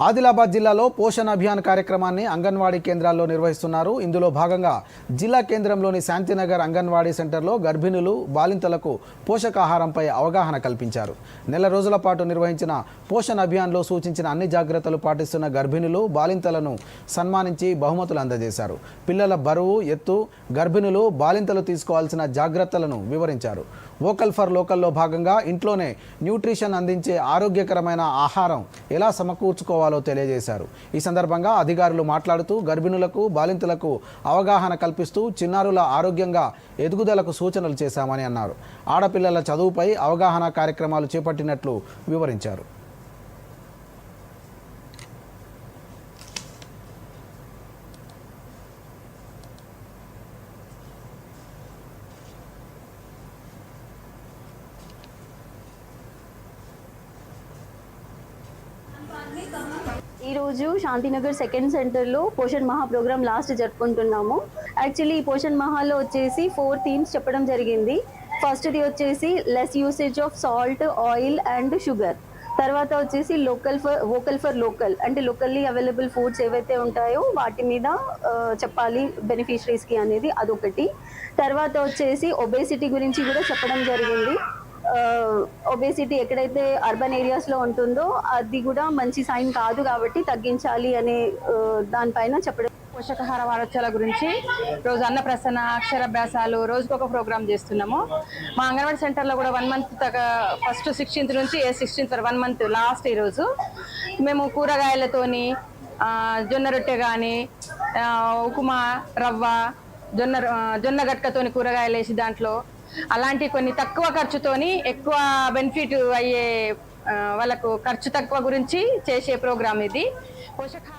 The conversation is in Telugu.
ఆదిలాబాద్ జిల్లాలో పోషణ్ అభియాన్ కార్యక్రమాన్ని అంగన్వాడీ కేంద్రాల్లో నిర్వహిస్తున్నారు. ఇందులో భాగంగా జిల్లా కేంద్రంలోని శాంతినగర్ అంగన్వాడీ సెంటర్లో గర్భిణులు బాలింతలకు పోషకాహారంపై అవగాహన కల్పించారు. నెల రోజుల పాటు నిర్వహించిన పోషణ్ అభియాన్లో సూచించిన అన్ని జాగ్రత్తలు పాటిస్తున్న గర్భిణులు బాలింతలను సన్మానించి బహుమతులు అందజేశారు. పిల్లల బరువు ఎత్తు గర్భిణులు బాలింతలు తీసుకోవాల్సిన జాగ్రత్తలను వివరించారు. వోకల్ ఫర్ లోకల్లో భాగంగా ఇంట్లోనే న్యూట్రిషన్ అందించే ఆరోగ్యకరమైన ఆహారం ఎలా సమకూర్చుకోవాలి తెలియజేశారు. ఈ సందర్భంగా అధికారులు మాట్లాడుతూ గర్భిణులకు బాలింతలకు అవగాహన కల్పిస్తూ చిన్నారుల ఆరోగ్యంగా ఎదుగుదలకు సూచనలు చేశామని అన్నారు. ఆడపిల్లల చదువుపై అవగాహన కార్యక్రమాలు చేపట్టినట్లు వివరించారు. ఈరోజు శాంతినగర్ సెకండ్ సెంటర్లో పోషణ్ మహా ప్రోగ్రామ్ లాస్ట్ జరుపుకుంటున్నాము. యాక్చువల్లీ ఈ పోషణ్ మహాలో వచ్చేసి ఫోర్ థీమ్స్ చెప్పడం జరిగింది. ఫస్ట్ది వచ్చేసి less usage of salt oil and sugar. తర్వాత వచ్చేసి local for vocal for local. అంటే లోకల్లీ అవైలబుల్ ఫుడ్స్ ఏవైతే ఉంటాయో వాటి మీద చెప్పాలి బెనిఫిషరీస్కి అనేది అదొకటి. తర్వాత వచ్చేసి ఒబేసిటీ గురించి కూడా చెప్పడం జరిగింది. ఒబేసిటీ ఎక్కడైతే అర్బన్ ఏరియాస్లో ఉంటుందో అది కూడా మంచి సైన్ కాదు కాబట్టి తగ్గించాలి అనే దానిపైన చెప్పడం. పోషకాహార వారోత్సవాల గురించి రోజు అన్నప్రసన్న అక్షరాభ్యాసాలు రోజుకొక ప్రోగ్రామ్ చేస్తున్నాము. మా అంగన్వాడీ సెంటర్లో కూడా వన్ మంత్ ఫస్ట్ సిక్స్టీన్త్ నుంచి ఏ సిక్స్టీన్త్ వన్ మంత్ లాస్ట్ ఈరోజు మేము కూరగాయలతోని జొన్న రొట్టె కానీ ఉకుమా రవ్వ జొన్న జొన్న గట్కతోని కూరగాయలు వేసి దాంట్లో అలాంటి కొన్ని తక్కువ ఖర్చుతోని ఎక్కువ బెనిఫిట్ అయ్యే వాళ్ళకు ఖర్చు తక్కువ గురించి చేసే ప్రోగ్రామ్ ఇది. పోషకాహార